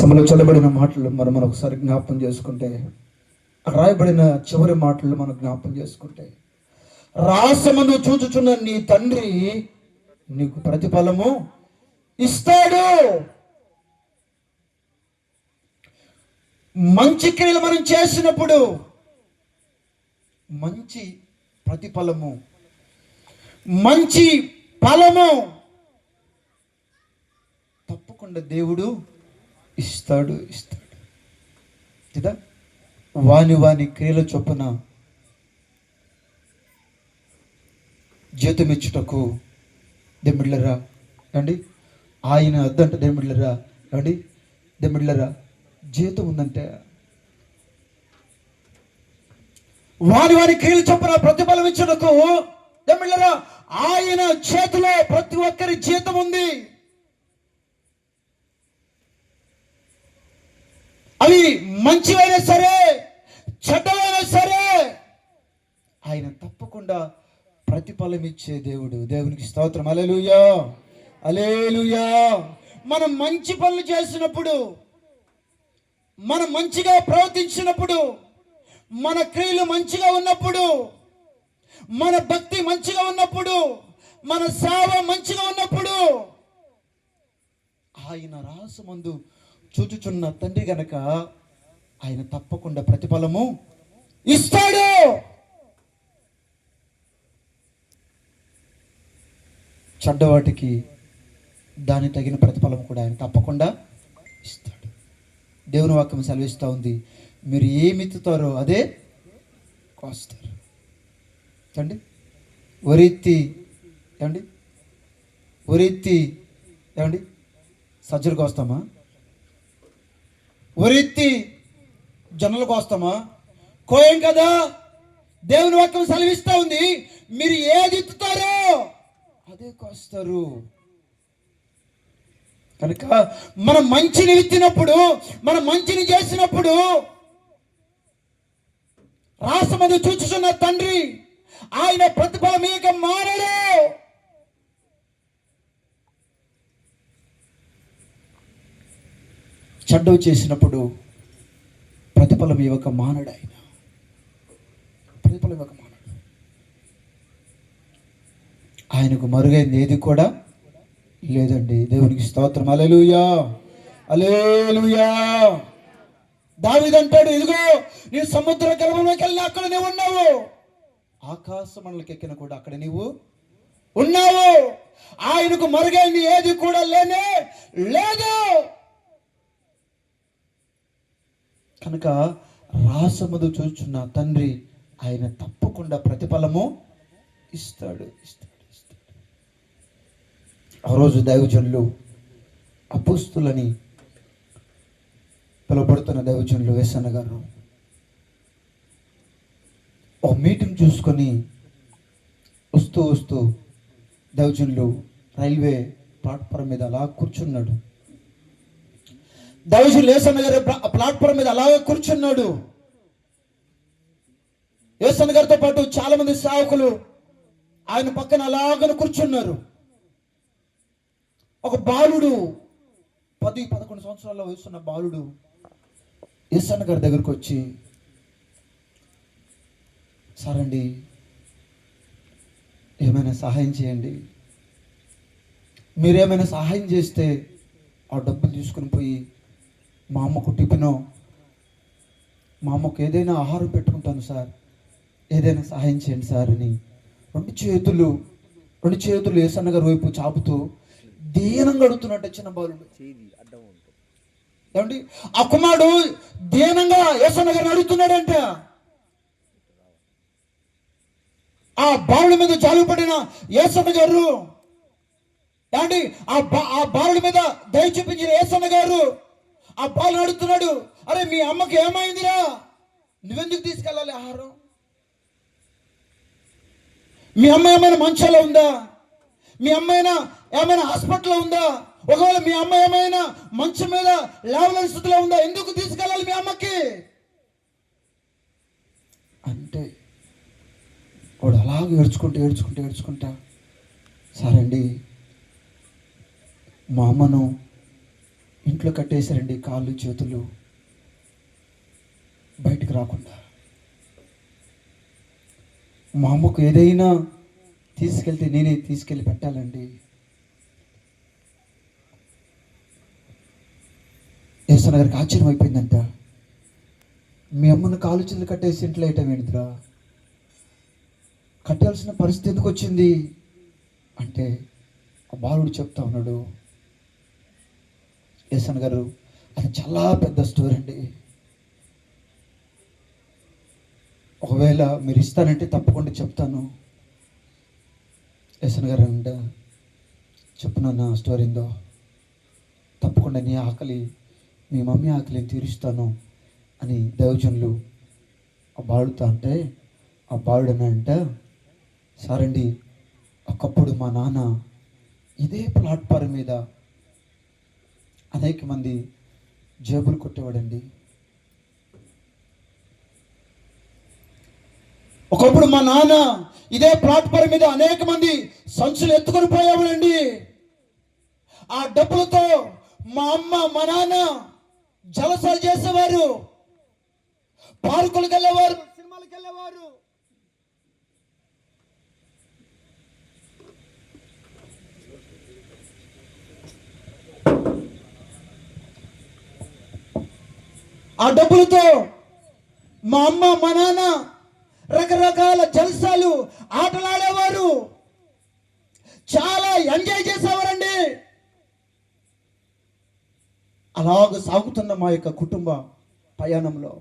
సమలో చల్లబడిన మాటలు మనం మనం ఒకసారి జ్ఞాపకం చేసుకుంటే రాయబడిన చివరి మాటలు మనం జ్ఞాపకం చేసుకుంటే రాసమందు చూచుచున్న నీ తండ్రి నీకు ప్రతిఫలము ఇస్తాడు. మంచి క్రియలు మనం చేసినప్పుడు మంచి ప్రతిఫలము మంచి ఫలము తప్పకుండా దేవుడు ఇస్తాడు ఇస్తాడు. కదా వాని వాని క్రియల చొప్పున జీతమిచ్చుటకు దెమ్మిళ్ళరా అండి ఆయన అద్దంట దెమ్మిళ్ళరా అండి దెమ్మిళ్ళరా జీతం ఉందంటే. వారి వారి క్రియలు చొప్పున ప్రతిఫలం ఇచ్చుటకు దెమ్మిళ్ళరా ఆయన చేతిలో ప్రతి ఒక్కరి జీతం ఉంది. అవి మంచివైనా సరే చెడ్డవైనా సరే ఆయన తప్పకుండా ప్రతిఫలం ఇచ్చే దేవుడు. దేవునికి స్తోత్రం. అలెలుయా అలేలుయా మనం మంచి పనులు చేసినప్పుడు మనం మంచిగా ప్రవర్తించినప్పుడు మన క్రియలు మంచిగా ఉన్నప్పుడు మన భక్తి మంచిగా ఉన్నప్పుడు మన సేవ మంచిగా ఉన్నప్పుడు ఆయన రాసమందు చూచుచున్న తండ్రి గనక ఆయన తప్పకుండా ప్రతిఫలము ఇస్తాడు. చెడ్డవాటికి దాని తగిన ప్రతిఫలం కూడా ఆయన తప్పకుండా ఇస్తాడు. దేవుని వాక్యం సెలవిస్తూ ఉంది. మీరు ఏమి ఎత్తుతారో అదే కోస్తారు. ఏమండి? ఒరెత్తి ఏమండి? ఒరెత్తి ఏమండి? సజ్జలు కోస్తామా? ఒరెత్తి జొన్నలు కోస్తామా? కోయం కదా? దేవుని వాక్యం సెలవిస్తూ ఉంది. మీరు ఏది ఎత్తుతారో అదే కోస్తారు. కనుక మనం మంచిని విత్తినప్పుడు మనం మంచిని చేసినప్పుడు రాసమది చూచుచున్న తండ్రి ఆయన ప్రతిఫలం ఇక మారడు చెడ్డవు చేసినప్పుడు ప్రతిఫలం ఇవ్వక మానడు ఆయన ప్రతిఫలం ఇవ్వక మానడు. ఆయనకు మరుగైంది ఏది కూడా లేదండి. దేవునికి స్తోత్రం. అలెలుయా అలేలుయా దావిదంటాడు ఇదిగో నీ సముద్ర గర్భంలోకి వెళ్ళి అక్కడ నీవు ఉన్నావు. ఆకాశ మనలకి ఎక్కిన కూడా అక్కడ నీవు ఉన్నావు. ఆయనకు మరుగైంది ఏది కూడా లేనే లేదు. కనుక రాసముదు చూచున్న తండ్రి ఆయన తప్పకుండా ప్రతిఫలము ఇస్తాడు ఇస్తాడు ఇస్తాడు. ఆ రోజు దైవజనులు అపుస్తులని పిలువబడుతున్న దైవజనులు వేసన్న గారు ఒక మీటింగ్ చూసుకొని వస్తూ వస్తూ దైవజనులు రైల్వే ప్లాట్ఫారం మీద అలా కూర్చున్నాడు. దైవజులు లేసన్న గారు ప్లాట్ఫారం మీద అలాగే కూర్చున్నాడు. యేసన్న గారితో పాటు చాలా మంది సేవకులు ఆయన పక్కన అలాగని కూర్చున్నారు. ఒక బాలుడు పది పదకొండు సంవత్సరాల వయసున్న బాలుడు యేసన్న గారి దగ్గరకు వచ్చి సారండి అండి ఏమైనా సహాయం చేయండి. మీరేమైనా సహాయం చేస్తే ఆ డబ్బులు తీసుకుని పోయి మా అమ్మకు టిఫినో. మా అమ్మకు ఏదైనా ఆహారం పెట్టుకుంటాను సార్. ఏదైనా సహాయం చేయండి సార్ అని రెండు చేతులు రెండు చేతులు ఏసన్న గారి వైపు చాపుతూ దీనంగా అడుగుతున్నట్టు చిన్న బాలుడు. ఏమండి? ఆ కుమారుడు దీనంగా ఏసన్న గారిని అడుగుతున్నాడంట. ఆ బాలుడి మీద జాలు పడిన ఏసన్న గారు. ఏమండి? ఆ బాలుడి మీద దయ చూపించిన ఏసన్న గారు. ఆ బాలు అడుగుతున్నాడు అరే మీ అమ్మకి ఏమైందిరా? నువ్వెందుకు తీసుకెళ్ళాలి ఆహారం? మీ అమ్మ ఏమైనా మంచాలో ఉందా? మీ అమ్మైనా ఏమైనా హాస్పిటల్లో ఉందా? ఒకవేళ మీ అమ్మ ఏమైనా మంచం మీద లేవలేని స్థితిలో ఉందా? ఎందుకు తీసుకెళ్ళాలి మీ అమ్మకి? అంటే వాడు అలాగే ఏడ్చుకుంటూ ఏడ్చుకుంటూ ఏడ్చుకుంటా సరే అండి మా అమ్మను ఇంట్లో కట్టేశారండి కాళ్ళు చేతులు. బయటికి రాకుండా. మా అమ్మకు ఏదైనా తీసుకెళ్తే నేనే తీసుకెళ్ళి పెట్టాలండి. ఏసన్న గారికి ఆశ్చర్యం అయిపోయిందంట. మీ అమ్మను కాలు చేతులు కట్టేసి ఇంట్లో వేయటం ఏంటిరా కట్టాల్సిన పరిస్థితి ఎందుకు వచ్చింది? అంటే ఆ బాలుడు చెప్తా ఉన్నాడు. ఏసన్ గారు అది చాలా పెద్ద స్టోరీ అండి. ఒకవేళ మీరు ఇస్తానంటే తప్పకుండా చెప్తాను. ఏసన్ గారు అంట చెప్పునన్న స్టోరీ ఏందో. తప్పకుండా నీ ఆకలి మీ మమ్మీ ఆకలిని తీరుస్తాను అని దైవజనులు ఆ బాలుతో అంటే ఆ బాలుడు అంట సారండి ఒకప్పుడు మా నాన్న ఇదే ప్లాట్ఫారం మీద అనేక మంది జేబులు కొట్టేవాడండి. ఒకప్పుడు మా నాన్న ఇదే ప్లాట్ఫారం మీద అనేక మంది సంచులు ఎత్తుకొని పోయేవాడండి. ఆ డబ్బులతో మా అమ్మ మా నాన్న జలసాలు చేసేవారు. పార్కులకు వెళ్ళేవారు సినిమాలకు వెళ్ళేవారు ఆ డబ్బులతో మా అమ్మ మా నాన్న రకరకాల జల్సాలు ఆటలాడేవారు. చాలా ఎంజాయ్ చేసేవారండి. అలాగ సాగుతున్న మా యొక్క కుటుంబ ప్రయాణంలో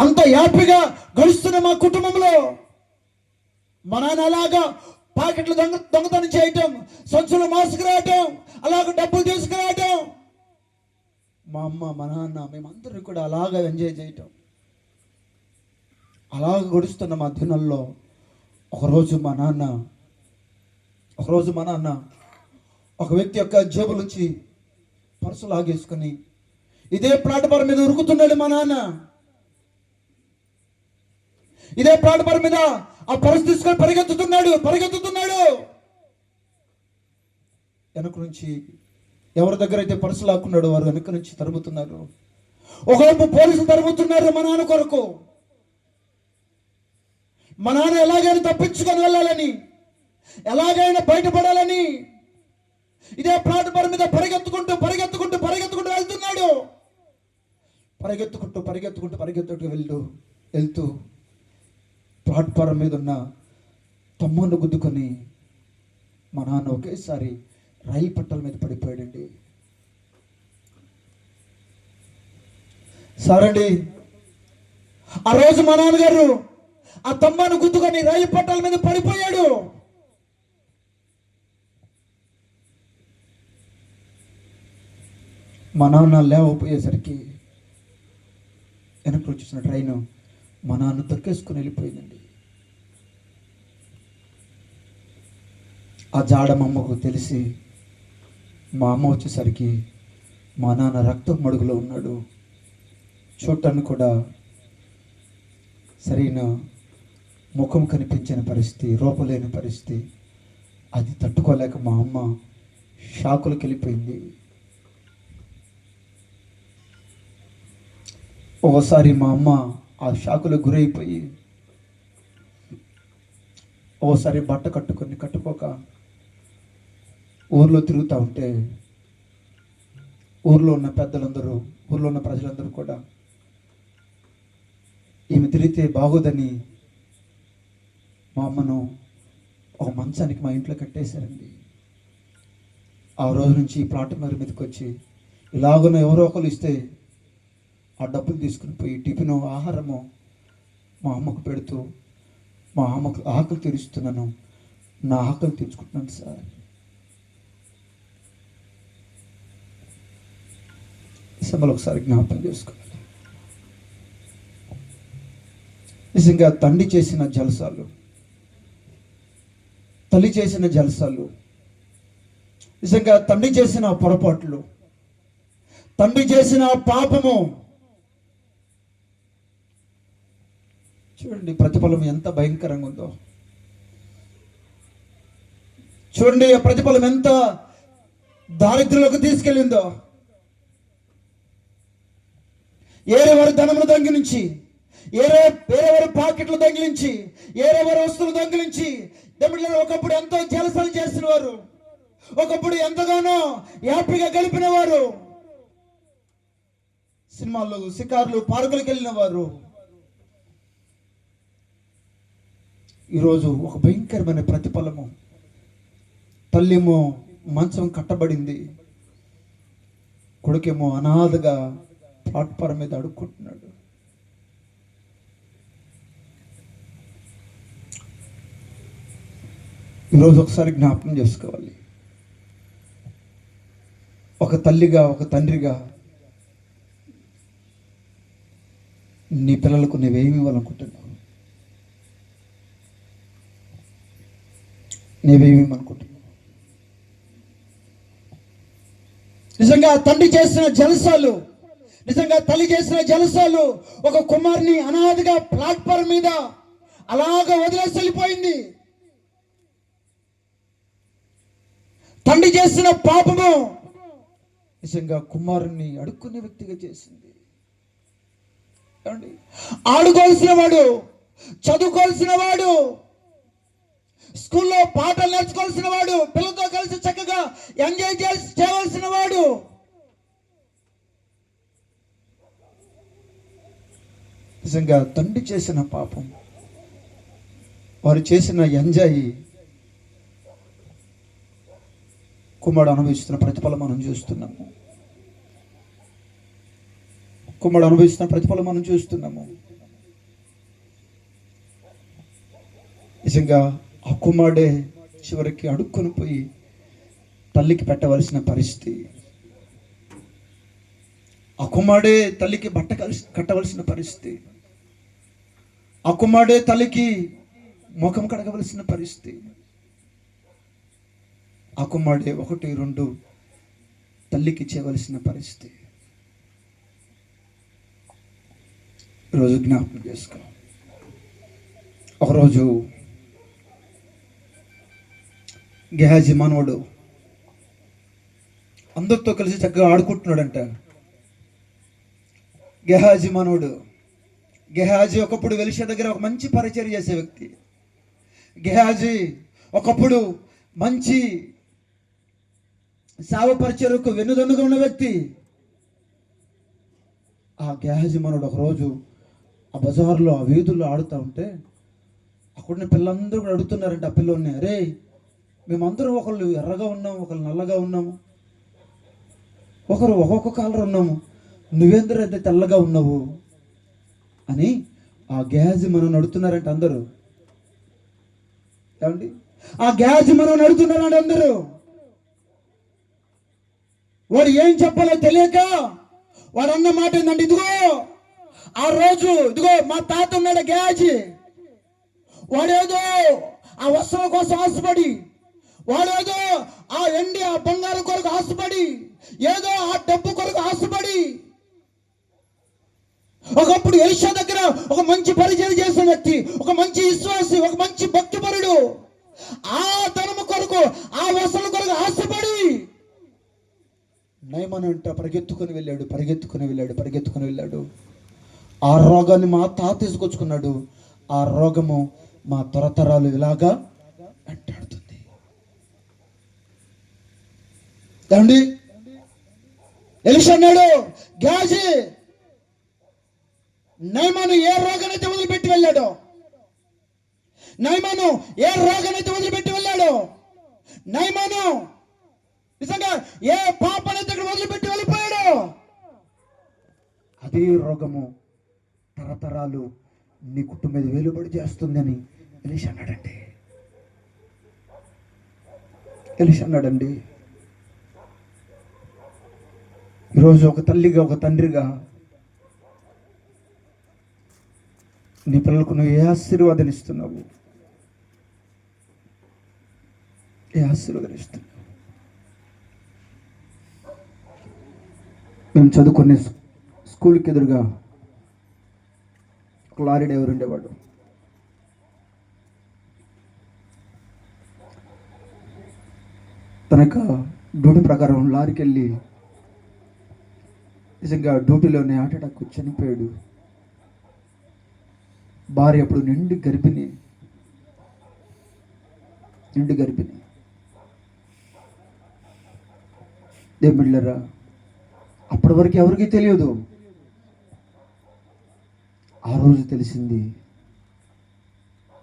అంత హ్యాపీగా గడుస్తున్న మా కుటుంబంలో మా నాన్న అలాగా పాకెట్లు దొంగ దొంగతనం చేయటం సంచులు మోసుకురావటం అలాగ డబ్బులు తీసుకురావటం మా అమ్మ మా నాన్న మేమందరూ కూడా అలాగా ఎంజాయ్ చేయటం. అలాగ గడుస్తున్న మా దినంలో ఒకరోజు మా నాన్న ఒకరోజు మా నాన్న ఒక వ్యక్తి యొక్క జేబు నుంచి పర్సు లాగేసుకుని ఇదే ప్లాట్ఫారం మీద ఉరుకుతున్నాడు మా నాన్న. ఇదే ప్లాట్ఫారం మీద ఆ పర్సు తీసుకొని పరిగెత్తుతున్నాడు పరిగెత్తుతున్నాడు. వెనక నుంచి ఎవరి దగ్గర అయితే పర్సు లాక్కున్నాడో వారు వెనక నుంచి తరుముతున్నారు. ఒకవైపు పోలీసులు తరుముతున్నారు మా నాన్న కొరకు. మా నాన్న ఎలాగైనా తప్పించుకొని వెళ్ళాలని ఎలాగైనా బయటపడాలని ఇదే ప్లాట్ఫారం మీద పరిగెత్తుకుంటూ పరిగెత్తుకుంటూ పరిగెత్తుకుంటూ వెళ్తున్నాడు. పరిగెత్తుకుంటూ పరిగెత్తుకుంటూ పరిగెత్తుకుంటూ వెళ్తూ వెళ్తూ ప్లాట్ఫారం మీద ఉన్న తమ్ముడిని గుద్దుకొని మా నాన్న ఒకేసారి రైలు పట్టాల మీద పడిపోయాడండి. సరండి. ఆ రోజు మా నాన్నగారు ఆ తమ్మను గుద్దుకొని రైలు పట్టాల మీద పడిపోయాడు. మా నాన్న లేవపోయేసరికి వెనక్కి వచ్చేసిన ట్రైన్ మా నాన్న తొక్కేసుకుని వెళ్ళిపోయిందండి. ఆ జాడ మమ్మకు తెలిసి మా అమ్మ వచ్చేసరికి మా నాన్న రక్తం మడుగులో ఉన్నాడు. చూడటానికి కూడా సరైన ముఖం కనిపించని పరిస్థితి రూపలేని పరిస్థితి. అది తట్టుకోలేక మా అమ్మ షాకులకు వెళ్ళిపోయింది. ఓసారి మా అమ్మ ఆ షాకులకు గురైపోయి ఓసారి బట్ట కట్టుకొని కట్టుకోక ఊర్లో తిరుగుతూ ఉంటే ఊర్లో ఉన్న పెద్దలందరూ ఊర్లో ఉన్న ప్రజలందరూ కూడా ఈమె తిరిగితే బాగోదని మా అమ్మను ఒక మంచానికి మా ఇంట్లో కట్టేశారండి. ఆ రోజు నుంచి ఈ ప్లాట్ మీద మీదకి వచ్చి ఇలాగున్న ఎవరో ఒకరు ఇస్తే ఆ డబ్బులు తీసుకుని పోయి టిఫిను ఆహారము మా అమ్మకు పెడుతూ మా అమ్మకు ఆకలి తీరుస్తున్నాను. నా ఆకలి తీర్చుకుంటున్నాను సార్. సభలు ఒకసారి జ్ఞాపకం చేసుకోవాలి నిజంగా తండ్రి చేసిన జలసాలు తల్లి చేసిన జలసాలు నిజంగా తండ్రి చేసిన పొరపాట్లు తండ్రి చేసిన పాపము. చూడండి ప్రతిఫలం ఎంత భయంకరంగా ఉందో. చూడండి ఆ ప్రతిఫలం ఎంత దారిద్రులకు తీసుకెళ్ళిందో. ఏరెవరి ధనమును దొంగిలించి ఏరే వేరెవరి పాకెట్లు దొంగిలించి ఏరెవరి వస్తువులు దొంగిలించి దమిళ ఒకప్పుడు ఎంతో జలసలు చేసిన వారు ఒకప్పుడు ఎంతగానో హ్యాపీగా గడిపిన వారు. సినిమాలు షికార్లు పార్కులకు వెళ్ళిన వారు. ఈరోజు ఒక భయంకరమైన ప్రతిఫలము. తల్లేమో మంచం కట్టబడింది. కొడుకేమో అనాథగా ప్లాట్ఫారం మీద అడుక్కుంటున్నాడు. ఈరోజు ఒకసారి జ్ఞాపకం చేసుకోవాలి. ఒక తల్లిగా ఒక తండ్రిగా నీ పిల్లలకు నువ్వేమి ఇవ్వాలనుకుంటున్నావు? నీవేమి అనుకుంటున్నావు నిజంగా తండ్రి చేసిన జలసాలు నిజంగా తల్లి చేసిన జలసాలు ఒక కుమార్ని అనాథగా ప్లాట్ఫామ్ మీద అలాగ వదిలేసి వెళ్ళిపోయింది. తండ్రి చేసిన పాపము నిజంగా కుమారుణ్ణి అడుక్కునే వ్యక్తిగా చేసింది. ఆడుకోవాల్సిన వాడు చదువుకోవాల్సిన వాడు స్కూల్లో పాటలు నేర్చుకోవాల్సిన వాడు పిల్లలతో కలిసి చక్కగా ఎంజాయ్ చేసి చేయవలసిన వాడు నిజంగా తండ్రి చేసిన పాపం వారు చేసిన ఎంజాయ్ కుమ్మడు అనుభవిస్తున్న ప్రతిఫలం మనం చూస్తున్నాము. కుమ్మడు అనుభవిస్తున్న ప్రతిఫలం మనం చూస్తున్నాము. నిజంగా ఆ కుమారుడే చివరికి అడుక్కొని పోయి తల్లికి పెట్టవలసిన పరిస్థితి. ఆ కుమారుడే తల్లికి బట్ట కలిసి కట్టవలసిన పరిస్థితి. ఆ తల్లికి ముఖం కడగవలసిన పరిస్థితి. ఆ ఒకటి రెండు తల్లికి చేయవలసిన పరిస్థితి. ఈరోజు జ్ఞాపకం చేసుకో. ఒకరోజు గెహాజీ మనవడు అందరితో కలిసి చక్కగా ఆడుకుంటున్నాడంట. గెహాజీ మనవడు గెహాజీ ఒకప్పుడు వెలిషే దగ్గర ఒక మంచి పరిచయం చేసే వ్యక్తి. గెహాజీ ఒకప్పుడు మంచి సేవ పరిచయకు వెన్నుదన్నుగా ఉన్న వ్యక్తి. ఆ గెహాజీ మనవడు ఒకరోజు ఆ బజార్లో ఆ వీధుల్లో ఆడుతూ ఉంటే అక్కడున్న పిల్లలందరూ కూడా అడుగుతున్నారంటే ఆ పిల్లోని అరే మేమందరం ఒకళ్ళు ఎర్రగా ఉన్నాము ఒకళ్ళు నల్లగా ఉన్నాము ఒకరు ఒక్కొక్క కలర్ ఉన్నాము. నువ్వేంద్ర అయితే తెల్లగా ఉన్నావు? అని ఆ గ్యాజ్ మనం నడుతున్నారంట అందరూ. ఏమండి? ఆ గ్యాజ్ మనం నడుతున్నారంట అందరూ. వాడు ఏం చెప్పాలో తెలియక వాడు అన్న మాట ఏంటంటే ఇదిగో ఆ రోజు ఇదిగో మా తాత ఉన్నాడు గ్యాజ్ వాడేదో ఆ వస్త్రం కోసం ఆశపడి వాడేదో ఆ ఎండి ఆ బంగారం కొరకు ఆశపడి ఏదో ఆ డబ్బు కొరకు ఆశపడి ఒకప్పుడు ఎలిషా దగ్గర ఒక మంచి పరిచయం చేసిన వ్యక్తి ఒక మంచి విశ్వాసి ఒక మంచి భక్తిపరుడు. ఆ ధనము కొరకు ఆ వసల కొరకు ఆశపడి నయమని అంట పరిగెత్తుకొని వెళ్ళాడు పరిగెత్తుకొని వెళ్ళాడు పరిగెత్తుకొని వెళ్ళాడు. ఆ రోగాన్ని మా తాత తీసుకొచ్చుకున్నాడు. ఆ రోగము మా తరతరాలు ఇలాగా వెంటాడుతుంది. ఏమండి? ఎలిషా అన్నాడు గ్యాజీ నైమాను ఏ రోగానైతే వదిలిపెట్టి వెళ్ళాడో? నైమాను ఏ రోగానైతే వదిలిపెట్టి వెళ్ళాడో? నైమాను నిజంగా ఏ పాపనైతే ఇక్కడ వదిలిపెట్టి వెళ్ళిపోయాడో? అదే రోగము తరతరాలు నీ కుటుంబం వెలుబడి చేస్తుందని ఎలిషి అన్నాడండి. ఎలిషి అన్నాడండి. ఈరోజు ఒక తల్లిగా ఒక తండ్రిగా నీ పిల్లలకు నువ్వు ఏ ఆశీర్వాదం ఇస్తున్నావు? ఏ ఆశీర్వాదం ఇస్తున్నావు? మేము చదువుకునే స్కూల్కి ఎదురుగా ఒక లారీ డ్రైవర్ ఉండేవాడు. తనకు డ్యూటీ ప్రకారం లారీకి వెళ్ళి నిజంగా డ్యూటీలోనే హార్ట్ అటాక్ చనిపోయాడు. భార్య అప్పుడు నిండు గర్భిణి. నిండు గర్భిణి. దేవుళ్ళరా అప్పటి వరకు ఎవరికీ తెలియదు. ఆ రోజు తెలిసింది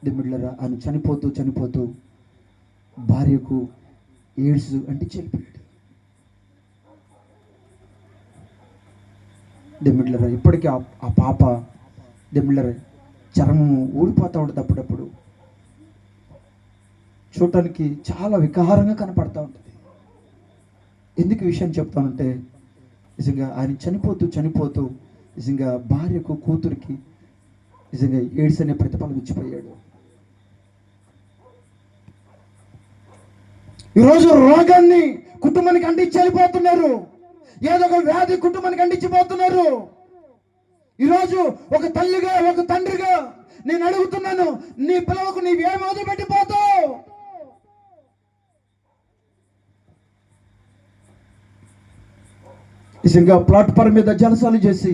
దేవుళ్ళరా ఆయన చనిపోతూ చనిపోతూ భార్యకు ఎయిడ్స్ అంటే చనిపోయాడు దెమ్మిళ్ళరా ఇప్పటికీ ఆ పాప దెమ్మిళ్ళర చర్మం ఊడిపోతూ ఉంటుంది అప్పుడప్పుడు. చూడటానికి చాలా వికారంగా కనపడుతూ ఉంటుంది. ఎందుకు విషయం చెప్తానంటే నిజంగా ఆయన చనిపోతూ చనిపోతూ నిజంగా భార్యకు కూతురికి నిజంగా ఎయిడ్స్ అనే ప్రతిఫలం ఇచ్చిపోయాడు. ఈరోజు రోగాన్ని కుటుంబానికి అంటించి వెళ్ళిపోతున్నారు. ఏదో ఒక వ్యాధి కుటుంబానికి అంటించిపోతున్నారు. ఈరోజు ఒక తల్లిగా ఒక తండ్రిగా నేను అడుగుతున్నాను నీ పిల్లలకు నీవేం వదిలిపెట్టిపోతావు నిజంగా ప్లాట్ఫామ్ మీద జలసాలు చేసి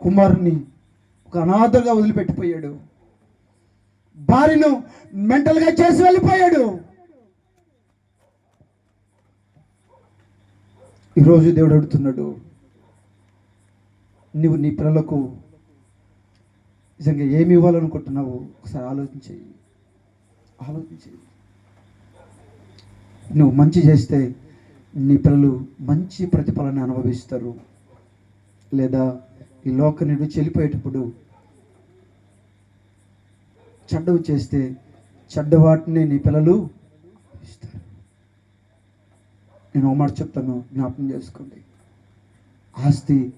కుమారుని ఒక అనాథగా వదిలిపెట్టిపోయాడు. భార్యను మెంటల్గా చేసి వెళ్ళిపోయాడు. ఈరోజు దేవుడు అడుగుతున్నాడు నువ్వు నీ పిల్లలకు నిజంగా ఏమి ఇవ్వాలనుకుంటున్నావు ఒకసారి ఆలోచించేయి. ఆలోచించేయి. నువ్వు మంచి చేస్తే నీ పిల్లలు మంచి ప్రతిఫలన అనుభవిస్తారు. లేదా ఈ లోక నుండి చెల్లిపోయేటప్పుడు చెడ్డవి చేస్తే చెడ్డ వాటిని నీ పిల్లలు ఇస్తారు. నేను ఒక మాట చెప్తాను జ్ఞాపకం చేసుకోండి. ఆస్తి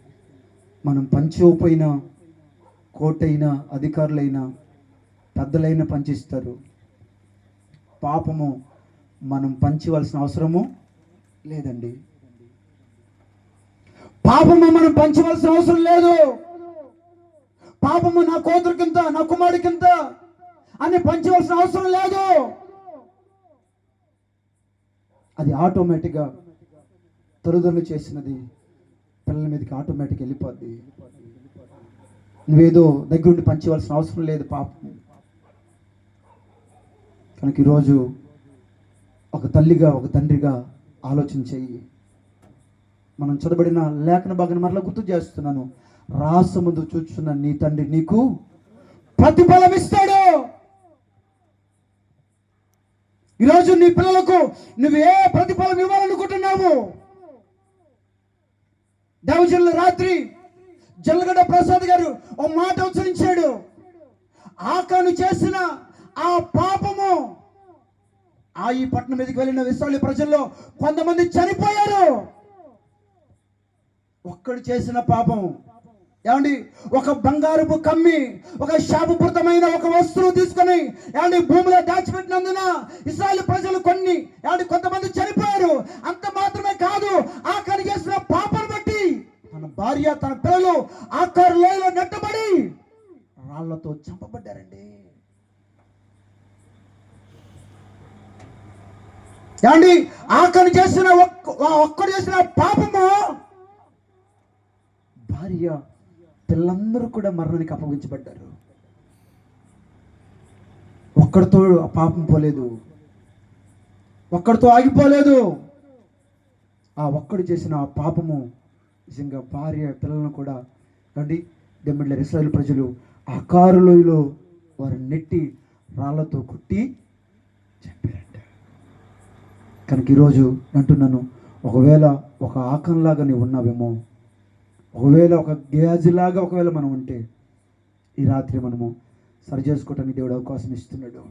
మనం పంచిపోయిన కోటైనా అధికారులైనా పెద్దలైనా పంచిస్తారు. పాపము మనం పంచవలసిన అవసరము లేదండి. పాపము మనం పంచవలసిన అవసరం లేదు. పాపము నా కూతురికింత నా కుమారుడికింత అని పంచవలసిన అవసరం లేదు. అది ఆటోమేటిక్గా తరుదలు చేసినది పిల్లల మీదకి ఆటోమేటిక్ వెళ్ళిపోద్ది. నువ్వేదో దగ్గరుండి పంచవలసిన అవసరం లేదు పాపం. కనుక ఈరోజు ఒక తల్లిగా ఒక తండ్రిగా ఆలోచన చెయ్యి. మనం చదవబడిన లేఖన భాగం మరలా గుర్తు చేస్తున్నాను. రాసముందు చూస్తున్న నీ తండ్రి నీకు ప్రతిఫలం ఇస్తాడు. ఈరోజు నీ పిల్లలకు నువ్వు ఏ ప్రతిఫలం ఇవ్వాలనుకుంటున్నావు. దేవజనుల రాత్రి జల్లగడ్డ ప్రసాద్ గారు ఓ మాట ఉచ్చరించాడు. ఆకాను చేసిన ఆ పాపము ఆ ఈ పట్టణం మీదకి వెళ్ళిన విశ్రాలి ప్రజల్లో కొంతమంది చనిపోయారు. ఒక్కడు చేసిన పాపం ఏమండి? ఒక బంగారపు కమ్మి ఒక శాపభృతమైన ఒక వస్తువు తీసుకొని ఏమండి భూమిలో దాచిపెట్టినందున ఇస్రాయల్ ప్రజలు కొన్ని ఏమండి కొంతమంది చనిపోయారు. అంత మాత్రమే కాదు ఆఖరి చేసిన పాపను బట్టి తన భార్య తన పిల్లలు ఆఖరి లోయలో నెట్టబడి రాళ్ళతో చంపబడ్డారండి. ఏమండి ఆఖరి చేసిన ఒక్క ఒక్కడు చేసిన పాపము భార్య పిల్లలందరూ కూడా మరణానికి అప్పగించబడ్డారు. ఒక్కడితో ఆ పాపం పోలేదు. ఒక్కడితో ఆగిపోలేదు. ఆ ఒక్కడు చేసిన ఆ పాపము నిజంగా భార్య పిల్లలను కూడా రండి. దెమ్మిళ్ళ ఇస్రాయల్ ప్రజలు ఆ కారులోయలో వారు నెట్టి రాళ్ళతో కుట్టి చంపారంట. కనుక ఈరోజు అంటున్నాను ఒకవేళ ఒక ఆకంలాగా నీవు ఉన్నావేమో ఒకవేళ ఒక గ్యాజ్లాగా ఒకవేళ మనం ఉంటే ఈ రాత్రి మనము సరి చేసుకోవటానికి దేవుడు అవకాశం ఇస్తున్నాడు.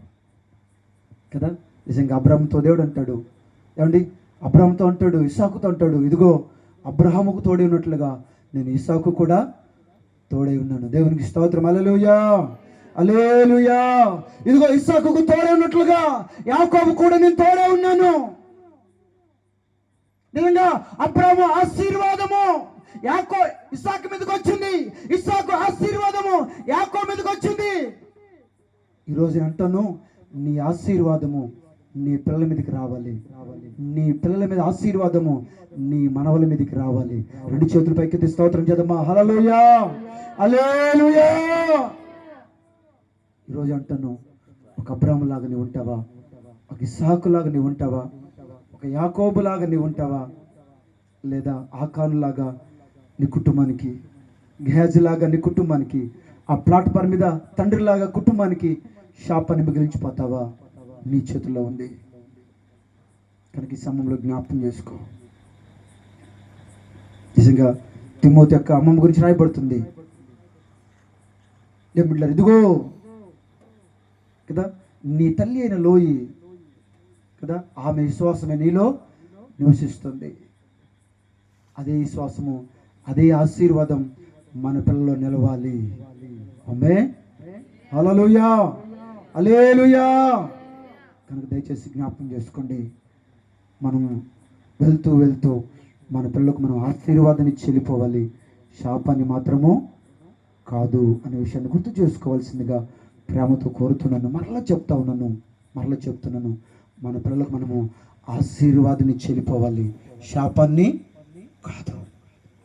కదా? నిజంగా అబ్రహంతో దేవుడు అంటాడు. ఏమండి? అబ్రహంతో అంటాడు ఇసాకుతో అంటాడు ఇదిగో అబ్రహాముకు తోడే ఉన్నట్లుగా నేను ఇసాకు కూడా తోడై ఉన్నాను. దేవునికి స్తోత్రం. అలలుయా అలేలుయా ఇదిగో ఇస్సాకుకు తోడే ఉన్నట్లుగా యాకోబు కూడా నేను తోడే ఉన్నాను. నిజంగా అబ్రాము ఆశీర్వాదము. యాకో ఇస్సాకు మీదకి వచ్చింది. ఇస్సాకు ఆశీర్వాదము యాకో మీదకి వచ్చింది. ఈరోజు నేను అంటాను నీ ఆశీర్వాదము నీ పిల్లల మీదకి రావాలి. నీ పిల్లల మీద ఆశీర్వాదము నీ మనవల మీదకి రావాలి. రెండు చేతుల పైకి స్తోత్రం చేద్దామా? హల్లెలూయా! అలేలుయా ఈరోజు అంటాను ఒక అబ్రాహం లాగా నీవు ఉంటావా? ఒక ఇసాకు లాగా నీవు ఉంటావా? ఒక యాకోబు లాగా నీవు ఉంటావా? లేదా ఆకాను లాగా నీ కుటుంబానికి గేజ్ లాగా నీ కుటుంబానికి ఆ ప్లాట్ఫామ్ మీద తండ్రిలాగా కుటుంబానికి షాప్ అని మిగిలించిపోతావా? నీ చేతుల్లో ఉంది. కనుక ఈ సమయంలో జ్ఞాపకం చేసుకో. నిజంగా తిమ్మోతి యొక్క అమ్మమ్మ గురించి రాయబడుతుంది. ఏ ఇదిగో. కదా నీ తల్లి అయిన లోయి కదా ఆమె విశ్వాసమే నీలో నివసిస్తుంది. అదే విశ్వాసము అదే ఆశీర్వాదం మన పిల్లల్లో నిలవాలి. అమ్మే అలలుయా అలేలుయా కనుక దయచేసి జ్ఞాపకం చేసుకోండి. మనం వెళ్తూ వెళ్తూ మన పిల్లలకు మనం ఆశీర్వాదాన్ని చెల్లిపోవాలి. శాపాన్ని మాత్రము కాదు అనే విషయాన్ని గుర్తు చేసుకోవాల్సిందిగా ప్రేమతో కోరుతున్నాను. మరలా చెప్తా ఉన్నాను. మరలా చెప్తున్నాను. మన పిల్లలకు మనము ఆశీర్వాదాన్ని చెల్లిపోవాలి. శాపాన్ని కాదు.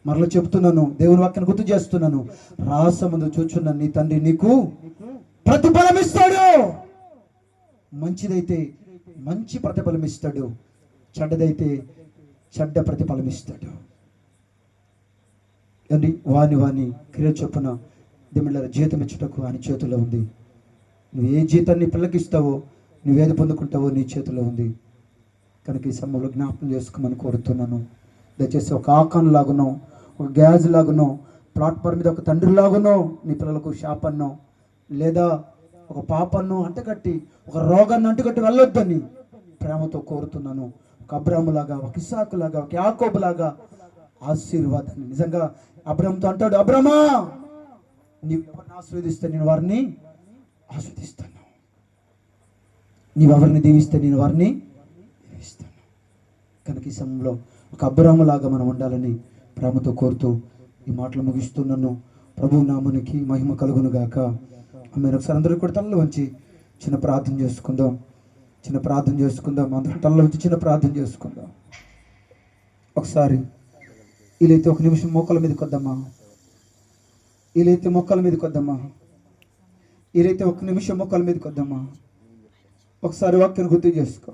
మరలా చెప్తున్నాను. దేవుని వాక్యాన్ని గుర్తు చేస్తున్నాను. రాసమందు చూచున్న నీ తండ్రి నీకు ప్రతిఫలం ఇస్తాడు మంచిదైతే మంచి ప్రతిఫలం ఇస్తాడు చెడ్డదైతే చెడ్డ ప్రతిఫలం ఇస్తాడు అండి వాని వాని క్రియ చొప్పున దిమిళ్ళ జీతం ఇచ్చుటకు ఆయన చేతిలో ఉంది. నువ్వు ఏ జీతాన్ని పిల్లకి ఇస్తావో నువ్వేది పొందుకుంటావో నీ చేతిలో ఉంది. కనుక ఈ సమయంలో జ్ఞాపకం చేసుకోమని కోరుతున్నాను. దయచేసి ఒక ఆకాన్ లాగునో ఒక గ్యాజ్ లాగునో ప్లాట్ఫామ్ మీద ఒక తండ్రి లాగునో నీ పిల్లలకు శాపన్నో లేదా ఒక పాపను అంటగట్టి ఒక రోగాన్ని అంటుకట్టి వెళ్ళొద్దని ప్రేమతో కోరుతున్నాను. ఒక అబ్రాములాగా ఒక ఇసాకులాగా ఒక యాకోబులాగా ఆశీర్వాదాన్ని. నిజంగా అబ్రహంతో అంటాడు అబ్రహ్మా నీవెవరిని ఎవరిని నేను వారిని ఆస్వాదిస్తాను నీవెవరిని దీవిస్తే నేను వారిని దీవిస్తాను. కనుక ఈ సమయంలో ఒక అబ్రహములాగా మనం ఉండాలని ప్రేమతో కోరుతూ ఈ మాటలు ముగిస్తున్నాను ప్రభు నామునికి మహిమ కలుగును గాక మీరు ఒకసారి అందరూ కూడా తలలో ఉంచి చిన్న ప్రార్థన చేసుకుందాం. చిన్న ప్రార్థన చేసుకుందాం. అందరూ తలలో ఉంచి చిన్న ప్రార్థన చేసుకుందాం. ఒకసారి వీలైతే ఒక నిమిషం మోకాల మీద కొద్దామా వీలైతే మొక్కల మీదకి వద్దామా వీలైతే ఒక నిమిషం మొక్కల మీదకి కొద్దామా ఒకసారి వాక్యం గుర్తు చేసుకో.